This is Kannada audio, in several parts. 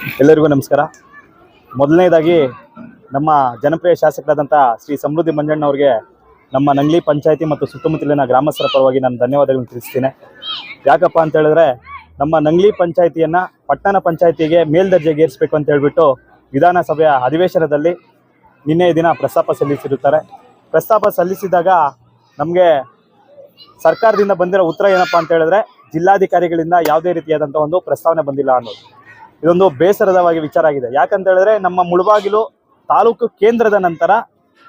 ಎಲ್ಲರಿಗೂ ನಮಸ್ಕಾರ. ಮೊದಲನೇದಾಗಿ ನಮ್ಮ ಜನಪ್ರಿಯ ಶಾಸಕರಾದಂಥ ಶ್ರೀ ಸಮೃದ್ಧಿ ಮಂಜಣ್ಣ ಅವರಿಗೆ ನಮ್ಮ ನಂಗ್ಲಿ ಪಂಚಾಯಿತಿ ಮತ್ತು ಸುತ್ತಮುತ್ತಲಿನ ಗ್ರಾಮಸ್ಥರ ಪರವಾಗಿ ನಾನು ಧನ್ಯವಾದಗಳನ್ನು ತಿಳಿಸ್ತೀನಿ. ಯಾಕಪ್ಪ ಅಂತ ಹೇಳಿದ್ರೆ ನಮ್ಮ ನಂಗ್ಲಿ ಪಂಚಾಯಿತಿಯನ್ನು ಪಟ್ಟಣ ಪಂಚಾಯತಿಗೆ ಮೇಲ್ದರ್ಜೆಗೇರಿಸಬೇಕು ಅಂತ ಹೇಳಿಬಿಟ್ಟು ವಿಧಾನಸಭೆಯ ಅಧಿವೇಶನದಲ್ಲಿ ನಿನ್ನೆ ದಿನ ಪ್ರಸ್ತಾಪ ಸಲ್ಲಿಸಿರುತ್ತಾರೆ. ಪ್ರಸ್ತಾಪ ಸಲ್ಲಿಸಿದಾಗ ನಮಗೆ ಸರ್ಕಾರದಿಂದ ಬಂದಿರೋ ಉತ್ತರ ಏನಪ್ಪ ಅಂತ ಹೇಳಿದ್ರೆ ಜಿಲ್ಲಾಧಿಕಾರಿಗಳಿಂದ ಯಾವುದೇ ರೀತಿಯಾದಂಥ ಒಂದು ಪ್ರಸ್ತಾವನೆ ಬಂದಿಲ್ಲ ಅನ್ನೋದು. ಇದೊಂದು ಬೇಸರದವಾಗಿ ವಿಚಾರ ಆಗಿದೆ. ಯಾಕಂತ ಹೇಳಿದ್ರೆ ನಮ್ಮ ಮುಳಬಾಗಿಲು ತಾಲೂಕು ಕೇಂದ್ರದ ನಂತರ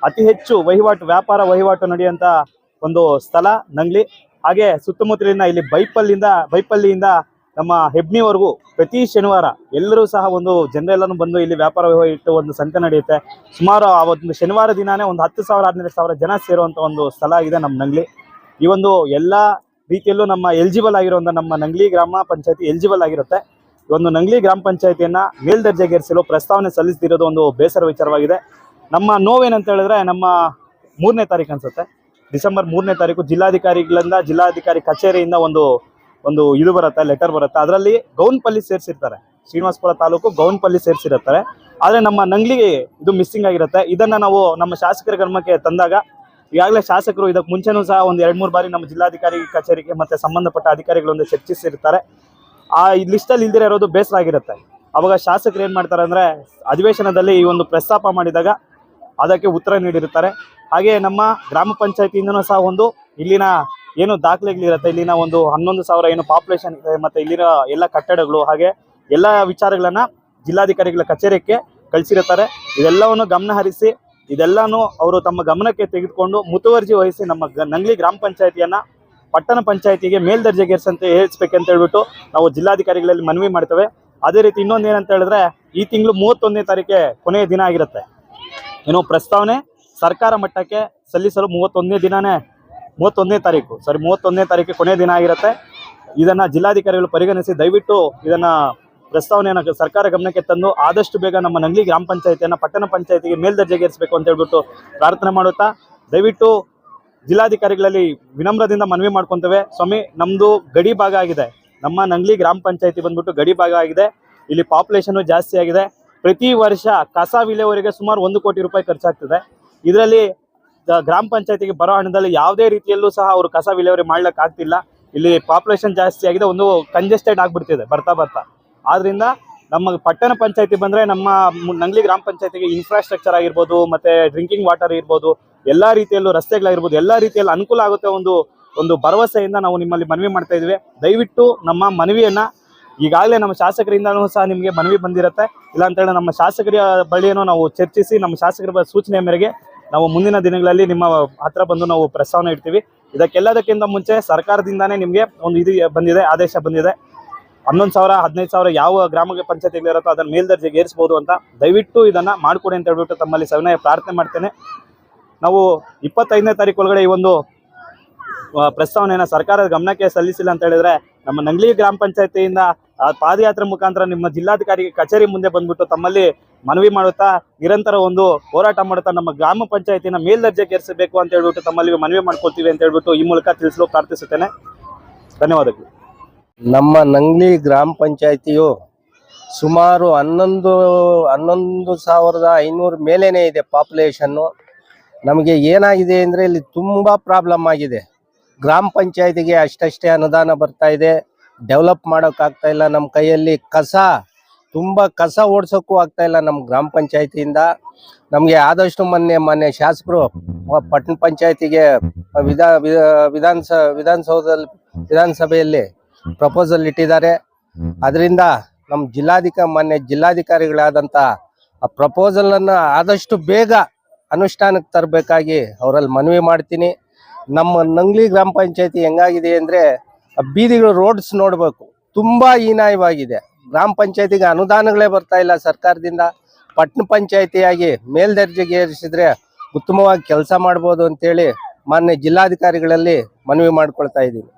ಅತಿ ಹೆಚ್ಚು ವಹಿವಾಟು, ವ್ಯಾಪಾರ ವಹಿವಾಟು ನಡೆಯುವಂತ ಒಂದು ಸ್ಥಳ ನಂಗ್ಲಿ. ಹಾಗೆ ಸುತ್ತಮುತ್ತಲಿನ ಇಲ್ಲಿ ಬೈಪಲ್ಲಿಂದ, ಬೈಪಲ್ಲಿಯಿಂದ ನಮ್ಮ ಹೆಬ್ನಿವರೆಗೂ ಪ್ರತಿ ಶನಿವಾರ ಎಲ್ಲರೂ ಸಹ ಒಂದು ಜನರೆಲ್ಲರೂ ಬಂದು ಇಲ್ಲಿ ವ್ಯಾಪಾರ ವಹಿವಾಟು ಒಂದು ಸಂತೆ ನಡೆಯುತ್ತೆ. ಸುಮಾರು ಆ ಒಂದು ಶನಿವಾರ ದಿನಾನೇ ಒಂದು ಹತ್ತು ಸಾವಿರ, ಹದಿನೈದು ಸಾವಿರ ಜನ ಸೇರುವಂಥ ಒಂದು ಸ್ಥಳ ಆಗಿದೆ ನಮ್ಮ ನಂಗ್ಲಿ. ಈ ಒಂದು ಎಲ್ಲ ರೀತಿಯಲ್ಲೂ ನಮ್ಮ ಎಲಿಜಿಬಲ್ ಆಗಿರುವಂಥ ನಮ್ಮ ನಂಗ್ಲಿ ಗ್ರಾಮ ಪಂಚಾಯತಿ ಎಲಿಜಿಬಲ್ ಆಗಿರುತ್ತೆ. ಒಂದು ನಂಗ್ಲಿ ಗ್ರಾಮ ಪಂಚಾಯತಿಯನ್ನ ಮೇಲ್ದರ್ಜೆಗೇರಿಸಲು ಪ್ರಸ್ತಾವನೆ ಸಲ್ಲಿಸ್ತಿರೋದು ಒಂದು ಬೇಸರ ವಿಚಾರವಾಗಿದೆ. ನಮ್ಮ ನೋವೇನಂತ ಹೇಳಿದ್ರೆ ನಮ್ಮ ಮೂರನೇ ತಾರೀಕು ಅನ್ಸುತ್ತೆ. ಡಿಸೆಂಬರ್ ಮೂರನೇ ತಾರೀಕು ಜಿಲ್ಲಾಧಿಕಾರಿಗಳಿಂದ ಜಿಲ್ಲಾಧಿಕಾರಿ ಕಚೇರಿಯಿಂದ ಒಂದು ಒಂದು ಇದು ಬರುತ್ತೆ, ಲೆಟರ್ ಬರುತ್ತೆ. ಅದರಲ್ಲಿ ಗೌನ್ಪಲ್ಲಿ ಸೇರಿಸಿರ್ತಾರೆ. ಶ್ರೀನಿವಾಸಪುರ ತಾಲೂಕು ಗೌನ್ಪಲ್ಲಿ ಸೇರಿಸಿರ್ತಾರೆ. ಆದರೆ ನಮ್ಮ ನಂಗ್ಲಿ ಇದು ಮಿಸ್ಸಿಂಗ್ ಆಗಿರುತ್ತೆ. ಇದನ್ನು ನಾವು ನಮ್ಮ ಶಾಸಕರ ಗಮನಕ್ಕೆ ತಂದಾಗ ಈಗಾಗಲೇ ಶಾಸಕರು ಇದಕ್ಕೆ ಮುಂಚೆನೂ ಸಹ ಒಂದು ಎರಡು ಮೂರು ಬಾರಿ ನಮ್ಮ ಜಿಲ್ಲಾಧಿಕಾರಿ ಕಚೇರಿಗೆ ಮತ್ತೆ ಸಂಬಂಧಪಟ್ಟ ಅಧಿಕಾರಿಗಳೊಂದು ಚರ್ಚಿಸಿರ್ತಾರೆ. ಆ ಲಿಸ್ಟಲ್ಲಿ ಇಲ್ದಿರ ಇರೋದು ಬೇಸರ ಆಗಿರುತ್ತೆ. ಅವಾಗ ಶಾಸಕರು ಏನು ಮಾಡ್ತಾರೆ ಅಂದರೆ ಅಧಿವೇಶನದಲ್ಲಿ ಈ ಒಂದು ಪ್ರಸ್ತಾಪ ಮಾಡಿದಾಗ ಅದಕ್ಕೆ ಉತ್ತರ ನೀಡಿರುತ್ತಾರೆ. ಹಾಗೆ ನಮ್ಮ ಗ್ರಾಮ ಪಂಚಾಯತಿಯಿಂದನೂ ಸಹ ಒಂದು ಇಲ್ಲಿನ ಏನು ದಾಖಲೆಗಳಿರುತ್ತೆ ಇಲ್ಲಿನ ಒಂದು ಹನ್ನೊಂದು ಸಾವಿರ ಏನು ಪಾಪ್ಯುಲೇಷನ್ ಇದೆ ಮತ್ತು ಇಲ್ಲಿನ ಎಲ್ಲ ಕಟ್ಟಡಗಳು ಹಾಗೆ ಎಲ್ಲ ವಿಚಾರಗಳನ್ನ ಜಿಲ್ಲಾಧಿಕಾರಿಗಳ ಕಚೇರಿಗೆ ಕಳಿಸಿರುತ್ತಾರೆ. ಇದೆಲ್ಲವನ್ನು ಗಮನ ಹರಿಸಿ ಇದೆಲ್ಲಾನು ಅವರು ತಮ್ಮ ಗಮನಕ್ಕೆ ತೆಗೆದುಕೊಂಡು ಮುತುವರ್ಜಿ ವಹಿಸಿ ನಮ್ಮ ನಂಗ್ಲಿ ಗ್ರಾಮ ಪಂಚಾಯತಿಯನ್ನ ಪಟ್ಟಣ ಪಂಚಾಯತಿಗೆ ಮೇಲ್ದರ್ಜೆಗೇರಿಸಂತೆ ಏರಿಸಬೇಕಂತ ಹೇಳ್ಬಿಟ್ಟು ನಾವು ಜಿಲ್ಲಾಧಿಕಾರಿಗಳಲ್ಲಿ ಮನವಿ ಮಾಡ್ತೇವೆ. ಅದೇ ರೀತಿ ಇನ್ನೊಂದು ಏನಂತ ಹೇಳಿದ್ರೆ ಈ ತಿಂಗಳು ಮೂವತ್ತೊಂದನೇ ತಾರೀಕೆ ಕೊನೆಯ ದಿನ ಆಗಿರುತ್ತೆ. ಏನು ಪ್ರಸ್ತಾವನೆ ಸರ್ಕಾರ ಮಟ್ಟಕ್ಕೆ ಸಲ್ಲಿಸಲು ಮೂವತ್ತೊಂದನೇ ದಿನನೇ, ಮೂವತ್ತೊಂದನೇ ತಾರೀಕು ಸರಿ ಮೂವತ್ತೊಂದನೇ ತಾರೀಕು ಕೊನೆಯ ದಿನ ಆಗಿರುತ್ತೆ. ಇದನ್ನು ಜಿಲ್ಲಾಧಿಕಾರಿಗಳು ಪರಿಗಣಿಸಿ ದಯವಿಟ್ಟು ಇದನ್ನು ಪ್ರಸ್ತಾವನೆಯನ್ನು ಸರ್ಕಾರ ಗಮನಕ್ಕೆ ತಂದು ಆದಷ್ಟು ಬೇಗ ನಮ್ಮ ನಂಗ್ಲಿ ಗ್ರಾಮ ಪಂಚಾಯತಿಯನ್ನು ಪಟ್ಟಣ ಪಂಚಾಯತಿಗೆ ಮೇಲ್ದರ್ಜೆಗೇರಿಸಬೇಕು ಅಂತ ಹೇಳ್ಬಿಟ್ಟು ಪ್ರಾರ್ಥನೆ ಮಾಡುತ್ತಾ, ದಯವಿಟ್ಟು ಜಿಲ್ಲಾಧಿಕಾರಿಗಳಲ್ಲಿ ವಿನಮ್ರದಿಂದ ಮನವಿ ಮಾಡ್ಕೊತೇವೆ. ಸ್ವಾಮಿ ನಮ್ಮದು ಗಡಿ ಭಾಗ ಆಗಿದೆ. ನಮ್ಮ ನಂಗ್ಲಿ ಗ್ರಾಮ ಪಂಚಾಯತಿ ಬಂದ್ಬಿಟ್ಟು ಗಡಿ ಭಾಗ ಆಗಿದೆ. ಇಲ್ಲಿ ಪಾಪ್ಯುಲೇಷನ್ ಜಾಸ್ತಿ ಆಗಿದೆ. ಪ್ರತಿ ವರ್ಷ ಕಸ ವಿಲೇವರಿಗೆ ಸುಮಾರು ಒಂದು ಕೋಟಿ ರೂಪಾಯಿ ಖರ್ಚಾಗ್ತದೆ. ಇದರಲ್ಲಿ ಗ್ರಾಮ ಪಂಚಾಯತಿಗೆ ಬರೋ ಹಣದಲ್ಲಿ ಯಾವುದೇ ರೀತಿಯಲ್ಲೂ ಸಹ ಅವರು ಕಸ ವಿಲೇವರಿ ಮಾಡ್ಲಿಕ್ಕೆ ಆಗ್ತಿಲ್ಲ ಇಲ್ಲಿ ಪಾಪ್ಯುಲೇಷನ್ ಜಾಸ್ತಿ ಆಗಿದೆ. ಒಂದು ಕಂಜೆಸ್ಟೆಡ್ ಆಗಿಬಿಡ್ತಿದೆ. ಬರ್ತಾ ಬರ್ತಾ. ಆದ್ರಿಂದ ನಮ್ಮ ಪಟ್ಟಣ ಪಂಚಾಯತಿ ಬಂದ್ರೆ ನಮ್ಮ ನಂಗ್ಲಿ ಗ್ರಾಮ ಪಂಚಾಯತಿಗೆ ಇನ್ಫ್ರಾಸ್ಟ್ರಕ್ಚರ್ ಆಗಿರ್ಬೋದು, ಮತ್ತೆ ಡ್ರಿಂಕಿಂಗ್ ವಾಟರ್ ಇರ್ಬೋದು ಎಲ್ಲಾ ರೀತಿಯಲ್ಲೂ ರಸ್ತೆಗಳಾಗಿರ್ಬೋದು, ಎಲ್ಲಾ ರೀತಿಯಲ್ಲಿ ಅನುಕೂಲ ಆಗುತ್ತೆ ಒಂದು ಒಂದು ಭರವಸೆಯಿಂದ ನಾವು ನಿಮ್ಮಲ್ಲಿ ಮನವಿ ಮಾಡ್ತಾ ಇದ್ವಿ. ದಯವಿಟ್ಟು ನಮ್ಮ ಮನವಿಯನ್ನ ಈಗಾಗಲೇ ನಮ್ಮ ಶಾಸಕರಿಂದನೂ ಸಹ ನಿಮಗೆ ಮನವಿ ಬಂದಿರುತ್ತೆ. ಇಲ್ಲ ಅಂತ ಹೇಳಿ ನಮ್ಮ ಶಾಸಕರ ಬಳಿಯನ್ನು ನಾವು ಚರ್ಚಿಸಿ, ನಮ್ಮ ಶಾಸಕರ ಸೂಚನೆ ಮೇರೆಗೆ ನಾವು ಮುಂದಿನ ದಿನಗಳಲ್ಲಿ ನಿಮ್ಮ ಹತ್ರ ಬಂದು ನಾವು ಪ್ರಸ್ತಾವನೆ ಇಡ್ತೀವಿ. ಇದಕ್ಕೆಲ್ಲದಕ್ಕಿಂತ ಮುಂಚೆ ಸರ್ಕಾರದಿಂದಾನೇ ನಿಮಗೆ ಒಂದು ಇದು ಬಂದಿದೆ, ಆದೇಶ ಬಂದಿದೆ. ಹನ್ನೊಂದು ಸಾವಿರ, ಹದಿನೈದು ಸಾವಿರ ಯಾವ ಗ್ರಾಮ ಪಂಚಾಯತಿಗಳಿರುತ್ತೋ ಅದನ್ನು ಮೇಲ್ದರ್ಜೆಗೆ ಏರಿಸ್ಬೋದು ಅಂತ ದಯವಿಟ್ಟು ಇದನ್ನು ಮಾಡಿಕೊಡಿ ಅಂತ ಹೇಳ್ಬಿಟ್ಟು ತಮ್ಮಲ್ಲಿ ಸವಿನಯ ಪ್ರಾರ್ಥನೆ ಮಾಡ್ತೇನೆ. ನಾವು ಇಪ್ಪತ್ತೈದನೇ ತಾರೀಕು ಒಳಗಡೆ ಈ ಒಂದು ಪ್ರಸ್ತಾವನೆಯನ್ನು ಸರ್ಕಾರದ ಗಮನಕ್ಕೆ ಸಲ್ಲಿಸಿಲ್ಲ ಅಂತ ಹೇಳಿದ್ರೆ ನಮ್ಮ ನಂಗ್ಲಿ ಗ್ರಾಮ ಪಂಚಾಯತಿಯಿಂದ ಪಾದಯಾತ್ರೆ ಮುಖಾಂತರ ನಿಮ್ಮ ಜಿಲ್ಲಾಧಿಕಾರಿ ಕಚೇರಿ ಮುಂದೆ ಬಂದ್ಬಿಟ್ಟು ತಮ್ಮಲ್ಲಿ ಮನವಿ ಮಾಡುತ್ತಾ ನಿರಂತರ ಒಂದು ಹೋರಾಟ ಮಾಡುತ್ತಾ ನಮ್ಮ ಗ್ರಾಮ ಪಂಚಾಯತಿನ ಮೇಲ್ದರ್ಜೆಗೇರಿಸಬೇಕು ಅಂತ ಹೇಳ್ಬಿಟ್ಟು ತಮ್ಮಲ್ಲಿ ಮನವಿ ಮಾಡ್ಕೊಳ್ತೀವಿ ಅಂತ ಹೇಳ್ಬಿಟ್ಟು ಈ ಮೂಲಕ ತಿಳಿಸಲು ಪ್ರಾರ್ಥಿಸುತ್ತೇನೆ. ಧನ್ಯವಾದಗಳು. ನಮ್ಮ ನಂಗ್ಲಿ ಗ್ರಾಮ ಪಂಚಾಯತಿಯು ಸುಮಾರು ಹನ್ನೊಂದು ಹನ್ನೊಂದು ಸಾವಿರದ ಐನೂರು ಮೇಲೇನೆ ಇದೆ ಪಾಪ್ಯುಲೇಷನ್ನು ನಮಗೆ ಏನಾಗಿದೆ ಅಂದರೆ ಇಲ್ಲಿ ತುಂಬ ಪ್ರಾಬ್ಲಮ್ ಆಗಿದೆ. ಗ್ರಾಮ ಪಂಚಾಯತಿಗೆ ಅಷ್ಟಷ್ಟೇ ಅನುದಾನ ಬರ್ತಾ ಇದೆ. ಡೆವಲಪ್ ಮಾಡೋಕ್ಕಾಗ್ತಾ ಇಲ್ಲ. ನಮ್ಮ ಕೈಯಲ್ಲಿ ಕಸ, ತುಂಬ ಕಸ ಓಡಿಸೋಕ್ಕೂ ಆಗ್ತಾ ಇಲ್ಲ ನಮ್ಮ ಗ್ರಾಮ ಪಂಚಾಯತಿಯಿಂದ. ನಮಗೆ ಆದಷ್ಟು ಮೊನ್ನೆ ಮೊನ್ನೆ ಶಾಸಕರು ಪಟ್ಟಣ ಪಂಚಾಯತಿಗೆ ವಿಧಾ, ವಿಧಾ- ವಿಧಾನಸ, ವಿಧಾನಸೌಧದಲ್ಲಿ, ವಿಧಾನಸಭೆಯಲ್ಲಿ ಪ್ರಪೋಸಲ್ ಇಟ್ಟಿದ್ದಾರೆ. ಅದರಿಂದ ನಮ್ಮ ಜಿಲ್ಲಾಧಿಕಾರಿ ಮೊನ್ನೆ ಜಿಲ್ಲಾಧಿಕಾರಿಗಳಾದಂಥ ಆ ಪ್ರಪೋಸಲನ್ನು ಆದಷ್ಟು ಬೇಗ ಅನುಷ್ಠಾನಕ್ಕೆ ತರಬೇಕಾಗಿ ಅವರಲ್ಲಿ ಮನವಿ ಮಾಡ್ತೀನಿ. ನಮ್ಮ ನಂಗ್ಲಿ ಗ್ರಾಮ ಪಂಚಾಯತಿ ಹೆಂಗಾಗಿದೆ ಅಂದರೆ ಬೀದಿಗಳು ರೋಡ್ಸ್ ನೋಡಬೇಕು. ತುಂಬ ಹೀನಾಯವಾಗಿದೆ. ಗ್ರಾಮ ಪಂಚಾಯತಿಗೆ ಅನುದಾನಗಳೇ ಬರ್ತಾ ಇಲ್ಲ ಸರ್ಕಾರದಿಂದ. ಪಟ್ಟಣ ಪಂಚಾಯತಿಯಾಗಿ ಮೇಲ್ದರ್ಜೆಗೆ ಏರಿಸಿದ್ರೆ ಉತ್ತಮವಾಗಿ ಕೆಲಸ ಮಾಡ್ಬೋದು ಅಂತೇಳಿ ಮಾನ್ಯ ಜಿಲ್ಲಾಧಿಕಾರಿಗಳಲ್ಲಿ ಮನವಿ ಮಾಡ್ಕೊಳ್ತಾ ಇದ್ದೀನಿ.